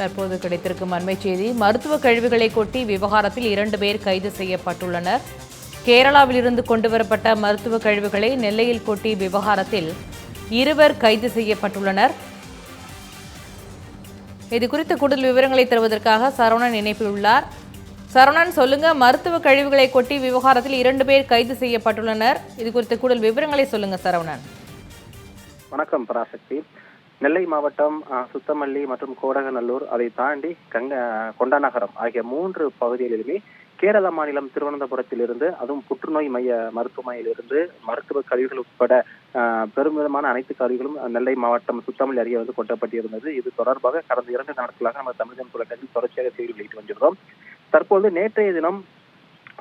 தற்போது கிடைத்திருக்கும் அண்மை செய்தி மருத்துவ கழிவுகளை கொட்டி விவகாரத்தில் இரண்டு பேர் கைது செய்யப்பட்டுள்ளனர். கேரளாவிலிருந்து கொண்டுவரப்பட்ட மருத்துவ கழிவுகளை நெல்லையில் கொட்டி விவகாரத்தில் இருவர் கைது செய்யப்பட்டுள்ளனர். இது குறித்த கூடுதல் விவரங்களை தருவதற்காக சரவணன் இணைப்பில் உள்ளார் சரவணன் சொல்லுங்க மருத்துவ கழிவுகளை கொட்டி விவகாரத்தில் இரண்டு பேர் கைது செய்யப்பட்டுள்ளனர். இது குறித்த கூடுதல் விவரங்களை சொல்லுங்க சரவணன். வணக்கம் பராசக்தி. நெல்லை மாவட்டம் சுத்தமல்லி மற்றும் கோடகநல்லூர் அதை தாண்டி கங்க கொண்டாநகரம் ஆகிய மூன்று பகுதிகளிலுமே கேரள மாநிலம் திருவனந்தபுரத்திலிருந்து அதுவும் புற்றுநோய் மைய மருத்துவமனையிலிருந்து மருத்துவ கழிவுகள் உட்பட பெருமிதமான அனைத்து கழிவுகளும் நெல்லை மாவட்டம் சுத்தமல்லி அருகே வந்து கொட்டப்பட்டிருந்தது. இது தொடர்பாக கடந்த இரண்டு நாட்களாக நம்ம தமிழகம் தொலைக்காட்சியில் தொடர்ச்சியாக செய்தி வெளியிட்டு வந்திருந்தோம் தற்போது நேற்றைய தினம்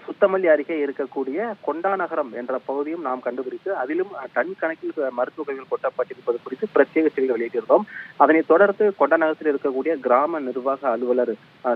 சுத்தமல்லி அருகே இருக்கக்கூடிய கொண்டாநகரம் என்ற பகுதியும் நாம் கண்டுபிடித்து அதிலும் டன் கணக்கில் மருத்துவ கழிவுகள் கொட்டப்பட்டிருப்பது குறித்து பிரத்யேக செய்திகள் வெளியிட்டிருந்தோம் அதனைத் தொடர்ந்து கொண்டாநகரத்தில் இருக்கக்கூடிய கிராம நிர்வாக அலுவலர்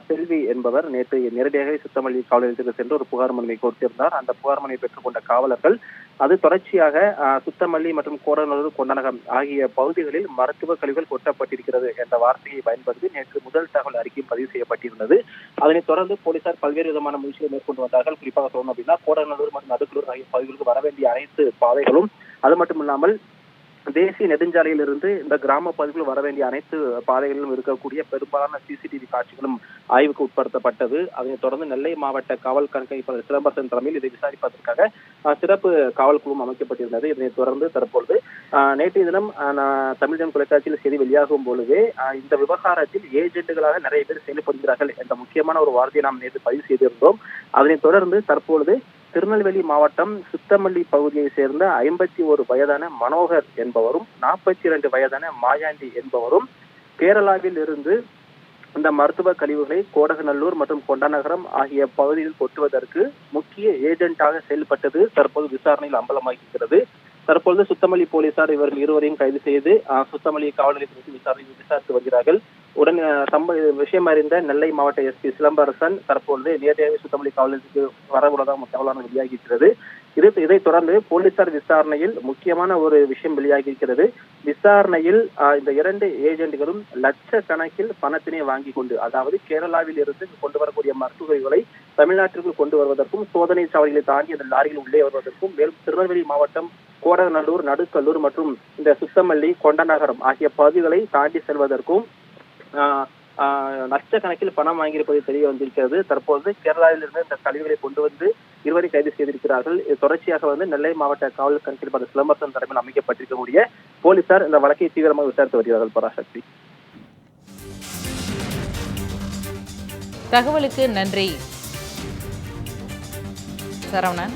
செல்வி என்பவர் நேற்று நேரடியாக சுத்தமல்லி காவல் நிலையத்திற்கு சென்று ஒரு புகார் மனுவை கொடுத்திருந்தார். அந்த புகார் மனுவை பெற்றுக்கொண்ட காவலர்கள் அது தொடர்ச்சியாக சுத்தமல்லி மற்றும் கோரநல்லூர் கொண்டநகம் ஆகிய பகுதிகளில் மருத்துவ கழிவுகள் கொட்டப்பட்டிருக்கிறது என்ற வார்த்தையை பயன்படுத்தி நேற்று முதல் தகவல் அறிக்கையும் பதிவு செய்யப்பட்டிருந்தது. அதனைத் தொடர்ந்து போலீசார் பல்வேறு விதமான முயற்சிகளை மேற்கொண்டு வந்தார்கள். குறிப்பாக சொல்லணும் அப்படின்னா கோடநல்லூர் மற்றும் நடுக்கலூர் ஆகிய பகுதிகளுக்கு வர வேண்டிய அனைத்து பாதைகளும் அது மட்டும் இல்லாமல் தேசிய நெடுஞ்சாலையிலிருந்து இந்த கிராம பகுதிகளில் வர வேண்டிய அனைத்து பாதைகளிலும் இருக்கக்கூடிய பெரும்பாலான சிசிடிவி காட்சிகளும் ஆய்வுக்கு உட்படுத்தப்பட்டது. அதனைத் தொடர்ந்து நெல்லை மாவட்ட காவல் கண்காணிப்பாளர் சிலம்பரசன் தலைமையில் இதை விசாரிப்பதற்காக சிறப்பு காவல் குழுவும் அமைக்கப்பட்டிருந்தது. இதனைத் தொடர்ந்து தற்பொழுது நேற்றைய தினம் அஹ், தமிழகம் தொலைக்காட்சியில் செய்தி வெளியாகும் பொழுதே இந்த விவகாரத்தில் ஏஜென்ட்டுகளாக நிறைய பேர் செயல்படுகிறார்கள் என்ற முக்கியமான ஒரு வார்த்தையை நாம் நேற்று பதிவு செய்திருந்தோம். அதனைத் தொடர்ந்து தற்பொழுது திருநெல்வேலி மாவட்டம் சித்தமல்லி பகுதியை சேர்ந்த ஐம்பத்தி ஒரு வயதான மனோகர் என்பவரும் நாற்பத்தி இரண்டு வயதான மாயாண்டி என்பவரும் கேரளாவில் இருந்து இந்த மருத்துவ கழிவுகளை கோடகநல்லூர் மற்றும் கொண்டாநகரம் ஆகிய பகுதியில் கொட்டுவதற்கு முக்கிய ஏஜென்ட்டாக செயல்பட்டது தற்போது விசாரணையில் அம்பலமாகிறது தற்பொழுது சுத்தமல்லி போலீசார் இவர்கள் இருவரையும் கைது செய்து சுத்தமல்லி காவல் நிலையத்திற்கு விசாரணை விசாரித்து வருகிறார்கள். உடன் சம்ப விஷயம் அறிந்த நெல்லை மாவட்ட எஸ்பி சிலம்பரசன் தற்பொழுது நேரடியாக சுத்தமல்லி காவல் நிலையத்துக்கு வரவுள்ளதாக தகவலான வெளியாகியிருக்கிறது. இது இதைத் தொடர்ந்து போலீசார் விசாரணையில் முக்கியமான ஒரு விஷயம் வெளியாகியிருக்கிறது. விசாரணையில் இந்த இரண்டு ஏஜென்ட்களும் லட்சக்கணக்கில் பணத்தினை வாங்கி கொண்டு அதாவது கேரளாவில் இருந்து கொண்டு வரக்கூடிய மருத்துவர்களை தமிழ்நாட்டிற்கு கொண்டு வருவதற்கும் சோதனை சாவடிகளை தாண்டி அந்த லாரிகள் உள்ளே வருவதற்கும் மேலும் திருநெல்வேலி மாவட்டம் கோடநல்லூர் நடுக்கல்லூர் மற்றும் இந்த சுத்தமல்லி கொண்டநகரம் ஆகிய பகுதிகளை தாண்டி செல்வதற்கும் லட்சக்கணக்கில் பணம் வாங்கியிருப்பது தெரிய வந்திருக்கிறது. தற்போது கேரளாவிலிருந்து இந்த கழிவுகளை கொண்டு வந்து இருவரை கைது செய்திருக்கிறார்கள். இது தொடர்ச்சியாக வந்து நெல்லை மாவட்ட காவல் கண்காணிப்பாளர் சிலம்பரசன் தலைமையில் அமைக்கப்பட்டிருக்கக்கூடிய போலீசார் இந்த வழக்கை தீவிரமாக விசாரித்து வருகிறார்கள் பராசக்தி தகவலுக்கு நன்றி. சரவணன்.